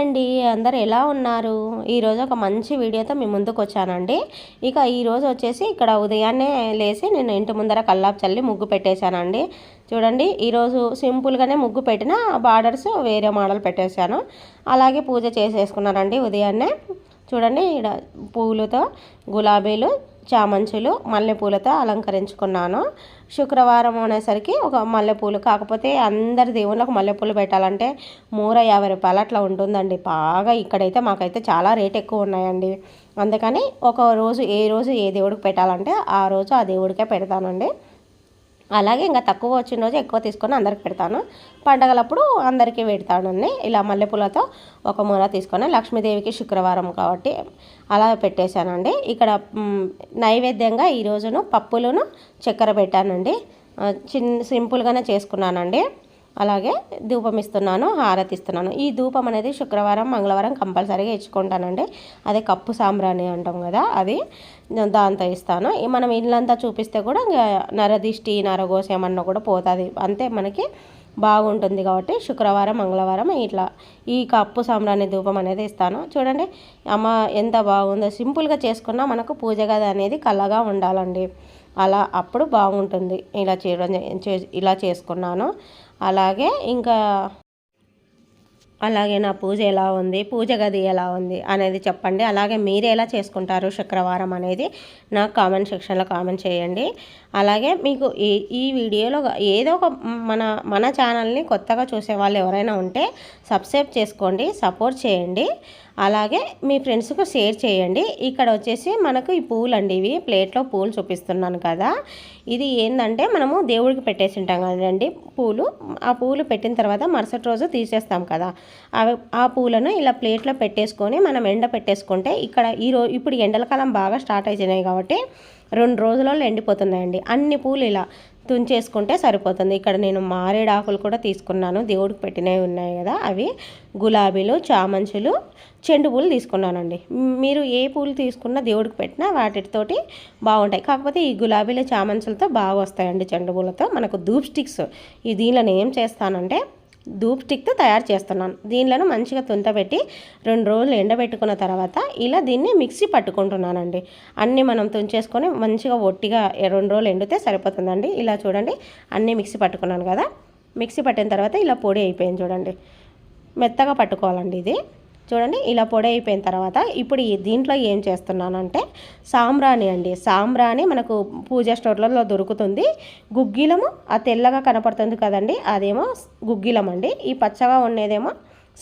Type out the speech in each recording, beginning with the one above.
అండి అందరు ఎలా ఉన్నారు? ఈరోజు ఒక మంచి వీడియోతో మీ ముందుకు వచ్చానండి. ఇక ఈరోజు వచ్చేసి ఇక్కడ ఉదయాన్నే లేచి నేను ఇంటి ముందర కల్లాపు చల్లి ముగ్గు పెట్టేశానండి. చూడండి ఈరోజు సింపుల్గానే ముగ్గు పెట్టిన బార్డర్స్ వేరే మోడల్ పెట్టేశాను. అలాగే పూజ చేసేసుకున్నానండి ఉదయాన్నే. చూడండి ఇక్కడ పూలతో గులాబీలు చామంచులు మల్లెపూలతో అలంకరించుకున్నాను. శుక్రవారం అనేసరికి ఒక మల్లెపూలు కాకపోతే అందరి దేవుళ్ళకు మల్లెపూలు పెట్టాలంటే మూర యాభై రూపాయలు అట్లా ఉంటుందండి. బాగా ఇక్కడైతే మాకైతే చాలా రేట్ ఎక్కువ ఉన్నాయండి. అందుకని ఒక రోజు ఏ రోజు ఏ దేవుడికి పెట్టాలంటే ఆ రోజు ఆ దేవుడికే పెడతానండి. అలాగే ఇంకా తక్కువ వచ్చిన రోజు ఎక్కువ తీసుకొని అందరికి పెడతాను. పండగలప్పుడు అందరికీ పెడతానండి ఇలా మల్లెపూలతో ఒక మూల తీసుకొని లక్ష్మీదేవికి శుక్రవారం కాబట్టి అలా పెట్టేశానండి. ఇక్కడ నైవేద్యంగా ఈరోజును పప్పులను చక్కెర పెట్టానండి. చిన్న సింపుల్గానే చేసుకున్నానండి. అలాగే ధూపం ఇస్తున్నాను హారతి ఇస్తున్నాను. ఈ ధూపం అనేది శుక్రవారం మంగళవారం కంపల్సరీగా ఇచ్చుకుంటానండి. అదే కప్పు సాంబ్రాణి అంటాం కదా అది దాంతో ఇస్తాను. మనం ఇల్లంతా చూపిస్తే కూడా నరదిష్టి నరగోస ఏమన్నా కూడా పోతుంది. అంతే మనకి బాగుంటుంది కాబట్టి శుక్రవారం మంగళవారం ఇట్లా ఈ కప్పు సాంబ్రాణి ధూపం అనేది ఇస్తాను. చూడండి అమ్మ ఎంత బాగుందో. సింపుల్గా చేసుకున్నా మనకు పూజ గది అనేది కళ్ళగా ఉండాలండి. అలా అప్పుడు బాగుంటుంది. ఇలా చేయడం ఇలా చేసుకున్నాను. అలాగే ఇంకా అలాగే నా పూజ ఎలా ఉంది? పూజ గది ఎలా ఉంది? అనేది చెప్పండి. అలాగే మీరు ఎలా చేసుకుంటారు శుక్రవారం అనేది నాకు కామెంట్ సెక్షన్లో కామెంట్ చేయండి. అలాగే మీకు ఈ ఈ వీడియోలో ఏదో ఒక మన మన ఛానల్ని కొత్తగా చూసే వాళ్ళు ఎవరైనా ఉంటే సబ్స్క్రైబ్ చేసుకోండి సపోర్ట్ చేయండి. అలాగే మీ ఫ్రెండ్స్కు షేర్ చేయండి. ఇక్కడ వచ్చేసి మనకు ఈ పూలు అండి ఇవి ప్లేట్లో పూలు చూపిస్తున్నాను కదా. ఇది ఏంటంటే మనము దేవుడికి పెట్టేసి ఉంటాం కదండి పూలు. ఆ పూలు పెట్టిన తర్వాత మరుసటి రోజు తీసేస్తాం కదా. అవి ఆ పూలను ఇలా ప్లేట్లో పెట్టేసుకొని మనం ఎండ పెట్టేసుకుంటే ఇక్కడ ఈ ఇప్పుడు ఎండల కాలం బాగా స్టార్ట్ అయిపోయినాయి కాబట్టి రెండు రోజులలో ఎండిపోతున్నాయండి. అన్ని పూలు ఇలా తుంచేసుకుంటే సరిపోతుంది. ఇక్కడ నేను మారేడాకులు కూడా తీసుకున్నాను. దేవుడికి పెట్టినవి ఉన్నాయి కదా అవి గులాబీలు చామంచులు చెండు పూలు తీసుకున్నానండి. మీరు ఏ పూలు తీసుకున్నా దేవుడికి పెట్టినా వాటితోటి బాగుంటాయి. కాకపోతే ఈ గులాబీలు చామంచులతో బాగా వస్తాయండి చెండు పూలతో. మనకు ధూప్ స్టిక్స్ ఈ దీనిలో ఏం చేస్తానంటే ధూప్ స్టిక్తో తయారు చేస్తున్నాను. దీనిలో మంచిగా తుంతబెట్టి రెండు రోజులు ఎండబెట్టుకున్న తర్వాత ఇలా దీన్ని మిక్సీ పట్టుకుంటున్నానండి. అన్నీ మనం తుంచేసుకొని మంచిగా ఒట్టిగా రెండు రోజులు ఎండితే సరిపోతుందండి. ఇలా చూడండి అన్నీ మిక్సీ పట్టుకున్నాను కదా. మిక్సీ పట్టిన తర్వాత ఇలా పొడి అయిపోయింది చూడండి. మెత్తగా పట్టుకోవాలండి ఇది. చూడండి ఇలా పొడి అయిపోయిన తర్వాత ఇప్పుడు దీంట్లో ఏం చేస్తున్నానంటే సాంబ్రాణి అండి. సాంబ్రాణి మనకు పూజా స్టోర్లలో దొరుకుతుంది. గుగ్గిలము ఆ తెల్లగా కనపడుతుంది కదండి అదేమో గుగ్గిలం అండి. ఈ పచ్చగా ఉండేదేమో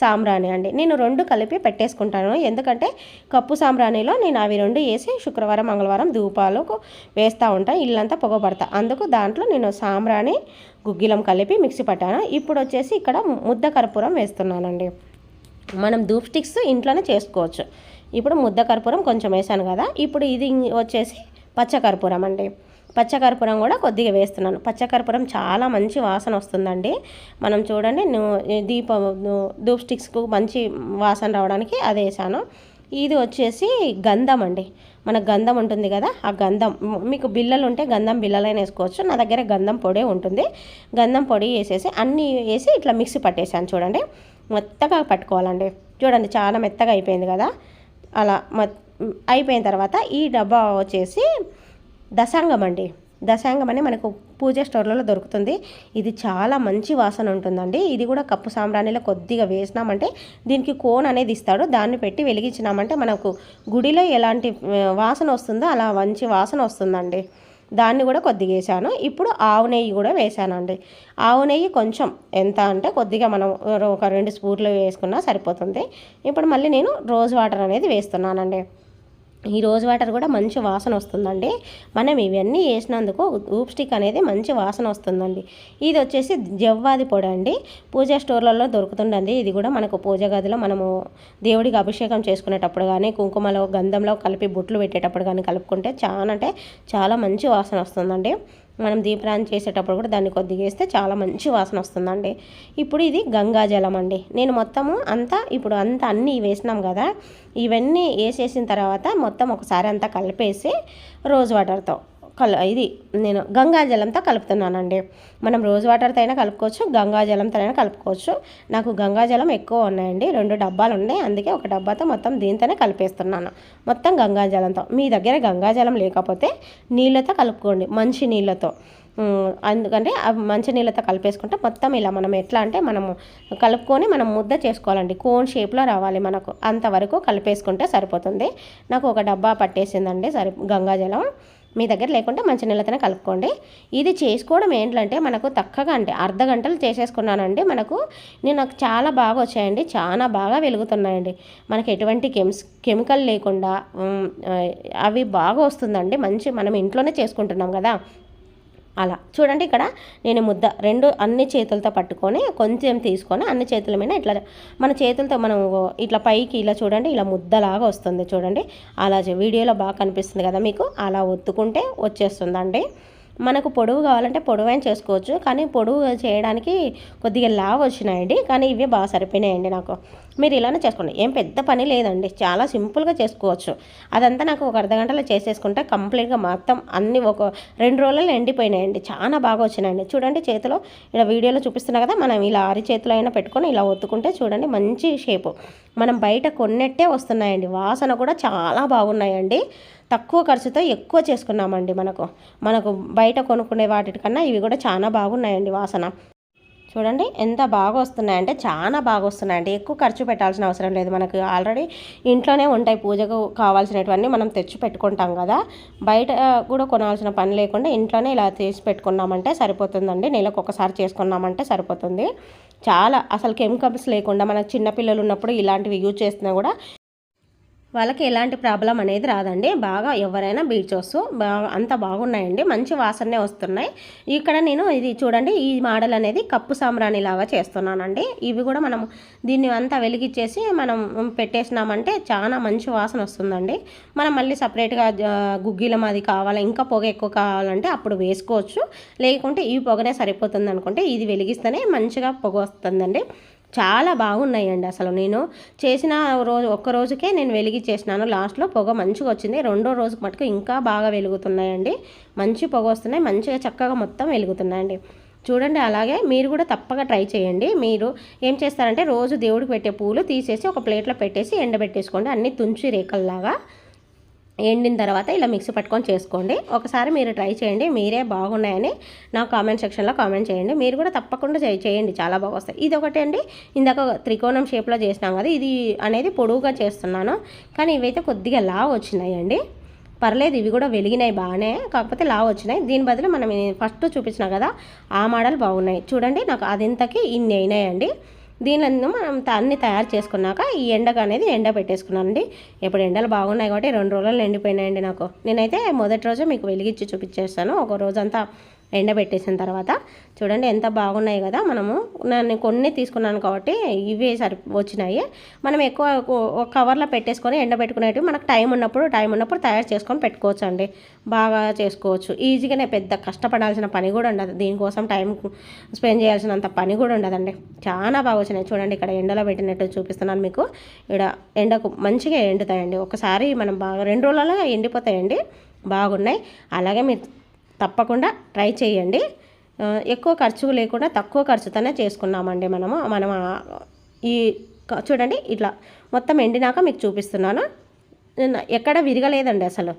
సాంబ్రాణి అండి. నేను రెండు కలిపి పెట్టేసుకుంటాను. ఎందుకంటే కప్పు సాంబ్రాణిలో నేను అవి రెండు వేసి శుక్రవారం మంగళవారం ధూపాలకు వేస్తూ ఉంటాను ఇల్లంతా పొగబడతా. అందుకు దాంట్లో నేను సాంబ్రాణి గుగ్గిలం కలిపి మిక్సీ పట్టాను. ఇప్పుడు వచ్చేసి ఇక్కడ ముద్ద కర్పూరం వేస్తున్నానండి. మనం ధూప్ స్టిక్స్ ఇంట్లోనే చేసుకోవచ్చు. ఇప్పుడు ముద్ద కర్పూరం కొంచెం వేసాను కదా ఇప్పుడు ఇది వచ్చేసి పచ్చకర్పూరం అండి. పచ్చకర్పూరం కూడా కొద్దిగా వేస్తున్నాను. పచ్చకర్పూరం చాలా మంచి వాసన వస్తుందండి. మనం చూడండి దీప ధూప్ స్టిక్స్కు మంచి వాసన రావడానికి అది వేసాను. ఇది వచ్చేసి గంధం అండి. మన గంధం ఉంటుంది కదా ఆ గంధం మీకు బిల్లలు ఉంటే గంధం బిల్లలైన వేసుకోవచ్చు. నా దగ్గర గంధం పొడే ఉంటుంది. గంధం పొడి వేసేసి అన్నీ వేసి ఇట్లా మిక్సీ పట్టేసాను చూడండి. మెత్తగా పట్టుకోవాలండి. చూడండి చాలా మెత్తగా అయిపోయింది కదా. అలా అయిపోయిన తర్వాత ఈ డబ్బా వచ్చేసి దశాంగం అండి. దశాంగం అని మనకు పూజ స్టోర్లలో దొరుకుతుంది. ఇది చాలా మంచి వాసన ఉంటుందండి. ఇది కూడా కప్పు సాంబ్రాణిలో కొద్దిగా వేసినామంటే దీనికి కోన్ అనేది ఇస్తాడు. దాన్ని పెట్టి వెలిగించినామంటే మనకు గుడిలో ఎలాంటి వాసన వస్తుందో అలా మంచి వాసన వస్తుందండి. దాన్ని కూడా కొద్దిగా వేసాను. ఇప్పుడు ఆవు నెయ్యి కూడా వేసానండి. ఆవు నెయ్యి కొంచెం ఎంత అంటే కొద్దిగా మనం ఒక రెండు స్పూన్లు వేసుకున్నా సరిపోతుంది. ఇప్పుడు మళ్ళీ నేను రోజ్ వాటర్ అనేది వేస్తున్నానండి. ఈ రోజ్ వాటర్ కూడా మంచి వాసన వస్తుందండి. మనం ఇవన్నీ వేసినందుకు ఊప్ స్టిక్ అనేది మంచి వాసన వస్తుందండి. ఇది వచ్చేసి జవ్వాది పొడి అండి. పూజా స్టోర్లలో దొరుకుతుందండి. ఇది కూడా మనకు పూజ గదిలో మనము దేవుడికి అభిషేకం చేసుకునేటప్పుడు కానీ కుంకుమలో గంధంలో కలిపి బుట్లు పెట్టేటప్పుడు కానీ కలుపుకుంటే చాలా అంటే చాలా మంచి వాసన వస్తుందండి. మనం దీపరాన్ని చేసేటప్పుడు కూడా దాన్ని కొద్దిగా వేస్తే చాలా మంచి వాసన వస్తుందండి. ఇప్పుడు ఇది గంగాజలం అండి. నేను మొత్తము అంతా ఇప్పుడు అంతా అన్నీ వేసినాం కదా ఇవన్నీ వేసేసిన తర్వాత మొత్తం ఒకసారి అంతా కలిపేసి రోజ్ వాటర్తో కల ఇది నేను గంగాజలంతో కలుపుతున్నానండి. మనం రోజు వాటర్తో అయినా కలుపుకోవచ్చు గంగాజలంతో అయినా కలుపుకోవచ్చు. నాకు గంగాజలం ఎక్కువ ఉన్నాయండి. రెండు డబ్బాలు ఉన్నాయి. అందుకే ఒక డబ్బాతో మొత్తం దీంతోనే కలిపేస్తున్నాను. మొత్తం గంగాజలంతో మీ దగ్గర గంగాజలం లేకపోతే నీళ్ళతో కలుపుకోండి. మంచి నీళ్ళతో. అందుకంటే మంచి నీళ్ళతో కలిపేసుకుంటే మొత్తం ఇలా మనం ఎట్లా అంటే మనము కలుపుకొని మనం ముద్ద చేసుకోవాలండి. కోన్ షేప్లో రావాలి మనకు. అంతవరకు కలిపేసుకుంటే సరిపోతుంది. నాకు ఒక డబ్బా పట్టేసిందండి సరి గంగాజలం మీ దగ్గర లేకుంటే మంచి నీళ్ళతోనే కలుపుకోండి. ఇది చేసుకోవడం ఏంటంటే మనకు తక్కువగా అంటే అర్ధ గంటలు చేసేసుకున్నానండి. మనకు నేను నాకు చాలా బాగా వచ్చాయండి. చాలా బాగా వెలుగుతున్నాయండి. మనకు ఎటువంటి కెమిస్ కెమికల్ లేకుండా అవి బాగా వస్తుందండి. మంచి మనం ఇంట్లోనే చేసుకుంటున్నాం కదా. అలా. చూడండి ఇక్కడ నేను ముద్ద రెండు అన్ని చేతులతో పట్టుకొని కొంచెం తీసుకొని అన్ని చేతుల మీద ఇట్లా మన చేతులతో మనం ఇట్లా పైకి ఇలా చూడండి ఇలా ముద్దలాగా వస్తుంది చూడండి. అలా వీడియోలో బాగా కనిపిస్తుంది కదా మీకు? అలా ఒత్తుకుంటే వచ్చేస్తుందండి. మనకు పొడవు కావాలంటే పొడవైన చేసుకోవచ్చు కానీ పొడవు చేయడానికి కొద్దిగా లావ్ వచ్చినాయండి కానీ ఇవే బాగా సరిపోయినాయండి నాకు. మీరు ఇలానే చేసుకోండి. ఏం పెద్ద పని లేదండి. చాలా సింపుల్గా చేసుకోవచ్చు. అదంతా నాకు ఒక అర్ధ గంటలో చేసేసుకుంటే కంప్లీట్గా మొత్తం అన్ని ఒక రెండు రోజులలో ఎండిపోయినాయండి. చాలా బాగా వచ్చినాయండి. చూడండి చేతిలో ఇలా వీడియోలో చూపిస్తున్నా కదా మనం ఇలా అరి చేతిలో అయినా పెట్టుకొని ఇలా ఒత్తుకుంటే చూడండి మంచి షేపు. మనం బయట కొన్నట్టే వస్తున్నాయండి. వాసన కూడా చాలా బాగున్నాయండి. తక్కువ ఖర్చుతో ఎక్కువ చేసుకున్నామండి మనకు. మనకు బయట కొనుక్కునే వాటికన్నా ఇవి కూడా చాలా బాగున్నాయండి వాసన. చూడండి ఎంత బాగా వస్తున్నాయంటే చాలా బాగా వస్తున్నాయండి. ఎక్కువ ఖర్చు పెట్టాల్సిన అవసరం లేదు మనకు. ఆల్రెడీ ఇంట్లోనే ఉంటాయి. పూజకు కావాల్సినటువన్నీ మనం తెచ్చి పెట్టుకుంటాం కదా. బయట కూడా కొనాల్సిన పని లేకుండా ఇంట్లోనే ఇలా తీసి పెట్టుకున్నామంటే సరిపోతుందండి. నెలకు ఒకసారి చేసుకున్నామంటే సరిపోతుంది. చాలా అసలు కెమికల్స్ లేకుండా మనకు చిన్నపిల్లలు ఉన్నప్పుడు ఇలాంటివి యూజ్ చేస్తున్నా కూడా వాళ్ళకి ఎలాంటి ప్రాబ్లం అనేది రాదండి. బాగా ఎవరైనా బీచోస్ బాగా అంత బాగున్నాయండి. మంచి వాసనే వస్తున్నాయి. ఇక్కడ నేను ఇది చూడండి ఈ మోడల్ అనేది కప్పు సాంబ్రాణి లాగా చేస్తున్నానండి. ఇవి కూడా మనం దీన్ని అంతా వెలిగించేసి మనం పెట్టేసినామంటే చాలా మంచి వాసన వస్తుందండి. మనం మళ్ళీ సపరేట్గా గుగ్గిలం అది కావాలి ఇంకా పొగ ఎక్కువ కావాలంటే అప్పుడు వేసుకోవచ్చు. లేకుంటే ఈ పొగనే సరిపోతుంది అనుకుంటే ఇది వెలిగిస్తేనే మంచిగా పొగ వస్తుందండి. చాలా బాగున్నాయండి అసలు. నేను చేసిన రోజు ఒక్క రోజుకే నేను వెలిగించేసినాను లాస్ట్లో పొగ మంచిగా వచ్చింది. రెండో రోజుకి మటుకు ఇంకా బాగా వెలుగుతున్నాయండి. మంచి పొగ వస్తున్నాయి. మంచిగా చక్కగా మొత్తం వెలుగుతున్నాయండి. చూడండి అలాగే మీరు కూడా తప్పగా ట్రై చేయండి. మీరు ఏం చేస్తారంటే రోజు దేవుడికి పెట్టే పూలు తీసేసి ఒక ప్లేట్లో పెట్టేసి ఎండబెట్టేసుకోండి. అన్ని తుంచి రేఖల్లాగా ఎండిన తర్వాత ఇలా మిక్సీ పట్టుకొని చేసుకోండి. ఒకసారి మీరు ట్రై చేయండి. మీరే బాగున్నాయని నా కామెంట్ సెక్షన్లో కామెంట్ చేయండి. మీరు కూడా తప్పకుండా చేయండి. చాలా బాగా వస్తాయి. ఇది ఒకటి అండి. ఇందాక త్రికోణం షేప్లో చేసినాం కదా ఇది అనేది పొడువుగా చేస్తున్నాను. కానీ ఇవైతే కొద్దిగా లా వచ్చినాయండి. పర్లేదు ఇవి కూడా వెలిగినాయి బాగానే. కాకపోతే లావు వచ్చినాయి. దీని బదులు మనం ఫస్ట్ చూపించిన కదా ఆ మోడల్ బాగున్నాయి. చూడండి నాకు అదింతకి ఇన్ని అయినాయండి. దీనిలో మనం అన్ని తయారు చేసుకున్నాక ఈ ఎండకు అనేది ఎండ పెట్టేసుకున్నానండి. ఇప్పుడు ఎండలు బాగున్నాయి కాబట్టి రెండు రోజులు ఎండిపోయినాయండి నాకు. నేనైతే మొదటి రోజు మీకు వెలిగించి చూపించేస్తాను. ఒక రోజంతా ఎండబెట్టేసిన తర్వాత చూడండి ఎంత బాగున్నాయి కదా మనము. నేను కొన్ని తీసుకున్నాను కాబట్టి ఇవే సరి వచ్చినాయి. మనం ఎక్కువ ఒక కవర్లో పెట్టేసుకొని ఎండబెట్టుకునేటివి మనకు టైం ఉన్నప్పుడు టైం ఉన్నప్పుడు తయారు చేసుకొని పెట్టుకోవచ్చు అండి బాగా చేసుకోవచ్చు. ఈజీగానే పెద్ద కష్టపడాల్సిన పని కూడా ఉండదు. దీనికోసం టైం స్పెండ్ చేయాల్సినంత పని కూడా ఉండదండి. చాలా బాగా వచ్చినాయి. చూడండి ఇక్కడ ఎండలో పెట్టినట్టు చూపిస్తున్నాను మీకు. ఇక్కడ ఎండకు మంచిగా ఎండుతాయండి. ఒకసారి మనం బాగా రెండు రోజులలో ఎండిపోతాయండి. బాగున్నాయి. అలాగే మీరు తప్పకుండా ట్రై చేయండి. ఎక్కువ ఖర్చు లేకుండా తక్కువ ఖర్చుతోనే చేసుకున్నామండి మనము. మనం ఈ చూడండి ఇట్లా మొత్తం ఎండినాక మీకు చూపిస్తున్నాను. ఎక్కడ విరగలేదండి అసలు.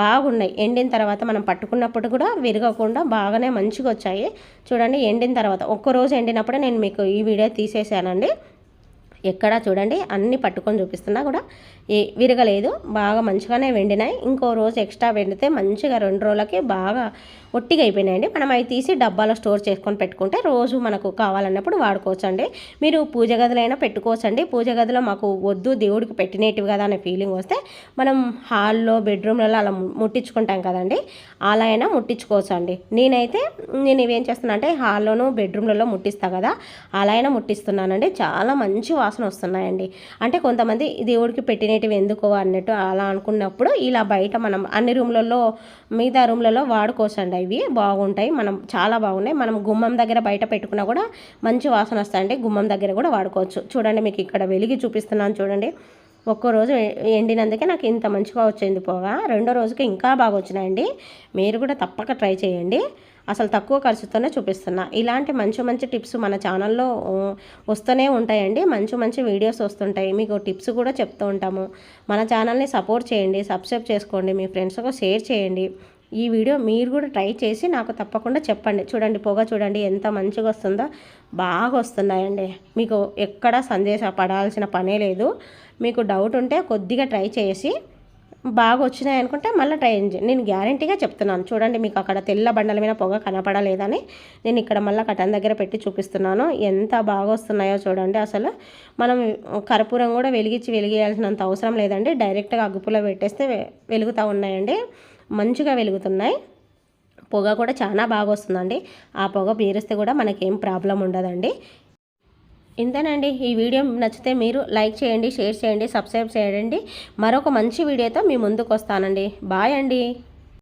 బాగున్నాయి. ఎండిన తర్వాత మనం పట్టుకున్నప్పుడు కూడా విరగకుండా బాగానే మంచిగా వచ్చాయి. చూడండి ఎండిన తర్వాత ఒక్కరోజు ఎండినప్పుడే నేను మీకు ఈ వీడియో తీసేసానండి. ఎక్కడ చూడండి అన్నీ పట్టుకొని చూపిస్తున్నా కూడా విరగలేదు బాగా మంచిగానే వెండినాయి. ఇంకో రోజు ఎక్స్ట్రా వెండితే మంచిగా రెండు రోజులకి బాగా ఒట్టిగా అయిపోయినాయండి. మనం అవి తీసి డబ్బాలో స్టోర్ చేసుకొని పెట్టుకుంటే రోజు మనకు కావాలన్నప్పుడు వాడుకోవచ్చు అండి మీరు పూజ గదిలైనా పెట్టుకోవచ్చండి. పూజ గదిలో మాకు వద్దు దేవుడికి పెట్టినేటివి కదా అనే ఫీలింగ్ వస్తే మనం హాల్లో బెడ్రూమ్లలో అలా ముట్టించుకుంటాం కదండి. అలా అయినా ముట్టించుకోవచ్చు అండి నేనైతే నేను ఇవేం చేస్తున్నా అంటే హాల్లోనూ బెడ్రూమ్లలో ముట్టిస్తా కదా. అలా అయినా ముట్టిస్తున్నానండి. చాలా మంచి వాసన వస్తున్నాయండి. అంటే కొంతమంది దేవుడికి పెట్టిన పెట్టినటివి ఎందుకు అన్నట్టు అలా అనుకున్నప్పుడు ఇలా బయట మనం అన్ని రూమ్లలో మిగతా రూమ్లలో వాడుకోసండి. ఇవి బాగుంటాయి. మనం చాలా బాగున్నాయి. మనం గుమ్మం దగ్గర బయట పెట్టుకున్నా కూడా మంచి వాసన వస్తాయండి. గుమ్మం దగ్గర కూడా వాడుకోవచ్చు. చూడండి మీకు ఇక్కడ వెలిగి చూపిస్తున్నాను చూడండి. ఒక్కో రోజు ఎండినందుకే నాకు ఇంత మంచిగా వచ్చింది పోగా. రెండో రోజుకి ఇంకా బాగా వచ్చినాయండి. మీరు కూడా తప్పక ట్రై చేయండి. అసలు తక్కువ ఖర్చుతోనే చూపిస్తున్నా. ఇలాంటి మంచి మంచి టిప్స్ మన ఛానల్లో వస్తూనే ఉంటాయండి. మంచి మంచి వీడియోస్ వస్తుంటాయి. మీకు టిప్స్ కూడా చెప్తూ ఉంటాము. మన ఛానల్ని సపోర్ట్ చేయండి సబ్స్క్రైబ్ చేసుకోండి మీ ఫ్రెండ్స్కు షేర్ చేయండి. ఈ వీడియో మీరు కూడా ట్రై చేసి నాకు తప్పకుండా చెప్పండి. చూడండి పొగ చూడండి ఎంత మంచిగా వస్తుందో. బాగా వస్తున్నాయండి. మీకు ఎక్కడ సందేశ పడాల్సిన పనే లేదు. మీకు డౌట్ ఉంటే కొద్దిగా ట్రై చేసి బాగా వచ్చినాయి అనుకుంటే మళ్ళీ ట్రై చేయండి. నేను గ్యారంటీగా చెప్తున్నాను. చూడండి మీకు అక్కడ తెల్ల బండల మీద పొగ కనపడలేదని నేను ఇక్కడ మళ్ళీ కటన్ దగ్గర పెట్టి చూపిస్తున్నాను. ఎంత బాగా వస్తున్నాయో చూడండి అసలు. మనం కర్పూరం కూడా వెలిగించి వెలిగేయాల్సినంత అవసరం లేదండి. డైరెక్ట్గా అగ్గుపులో పెట్టేస్తే వెలుగుతూ ఉన్నాయండి. మంచిగా వెలుగుతున్నాయి. పొగ కూడా చాలా బాగా వస్తుందండి ఆ పొగ పీరిస్తే కూడా మనకేం ప్రాబ్లం ఉండదండి. ఇంతేనండి. ఈ వీడియో నచ్చితే మీరు లైక్ చేయండి షేర్ చేయండి సబ్స్క్రైబ్ చేయండి. మరొక మంచి వీడియోతో మీ ముందుకు వస్తానండి బాయ్ అండి.